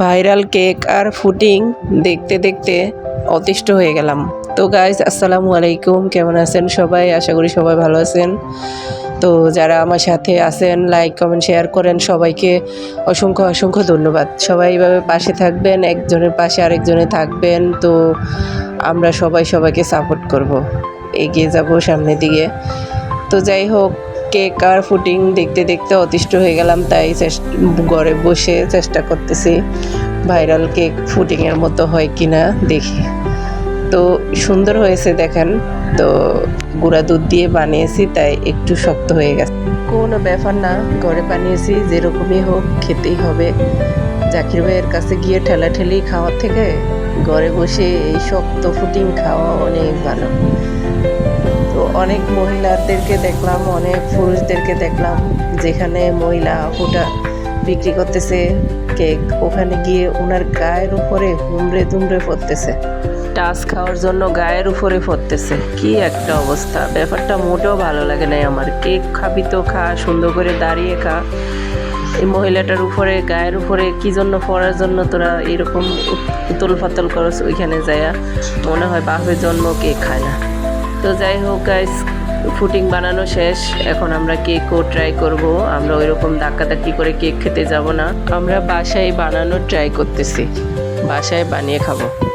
Viral cake আর footing দেখতে দেখতে অতিষ্ঠ হয়ে গেলাম। তো গাইজ আসসালামু আলাইকুম। কেমন আছেন সবাই? আশা করি সবাই ভালো আছেন। তো যারা আমার সাথে আছেন লাইক কমেন্ট শেয়ার করেন, সবাইকে অসংখ্য অসংখ্য ধন্যবাদ। সবাই এইভাবে পাশে থাকবেন, একজনের পাশে আরেকজনে থাকবেন। তো আমরা সবাই সবাইকে সাপোর্ট করব। এগিয়ে যাব সামনের দিকে। তো যাই হোক কেক আর ফুটিং দেখতে দেখতে অতিষ্ঠ হয়ে গেলাম, তাই ঘরে বসে চেষ্টা করতেছি ভাইরাল কেক ফুটিংয়ের মতো হয় কি না দেখি। তো সুন্দর হয়েছে দেখেন, তো গুঁড়া দুধ দিয়ে বানিয়েছি, তাই একটু শক্ত হয়ে গেছে। কোনো ব্যাপার না, ঘরে বানিয়েছি, যেরকমই হোক খেতেই হবে। জাকির ভাইয়ের কাছে গিয়ে ঠেলাঠেলি খাওয়ার থেকে ঘরে বসে এই শক্ত ফুটিং খাওয়া অনেক ভালো। অনেক মহিলাদেরকে দেখলাম, অনেক পুরুষদেরকে দেখলাম, যেখানে মহিলা হুটা বিক্রি করতেছে কেক। ওখানে গিয়ে ওনার গায়ের উপরে হুমড়ে দুমড়ে পড়তেছে। টাচ খাওয়ার জন্য গায়ের উপরে পড়তেছে। কি একটা অবস্থা। ব্যাপারটা মোটেও ভালো লাগে নাই আমার। কেক খাবি তো খা, সুন্দর করে দাঁড়িয়ে খা। এই মহিলাটার উপরে, গায়ের উপরে কি জন্য পড়ার জন্য তোরা এরকম উতল ফাতল করস ওইখানে যায়া? মনে হয় বাপের জন্ম কেক খায় না। তো যাই হোক গাইস ফুটিং বানানো শেষ। এখন আমরা কেকও ট্রাই করব। আমরা ওই ওইরকম ধাক্কাধাক্কি করে কেক খেতে যাব না। আমরা বাসায় বানানো ট্রাই করতেছি। বাসায় বানিয়ে খাব।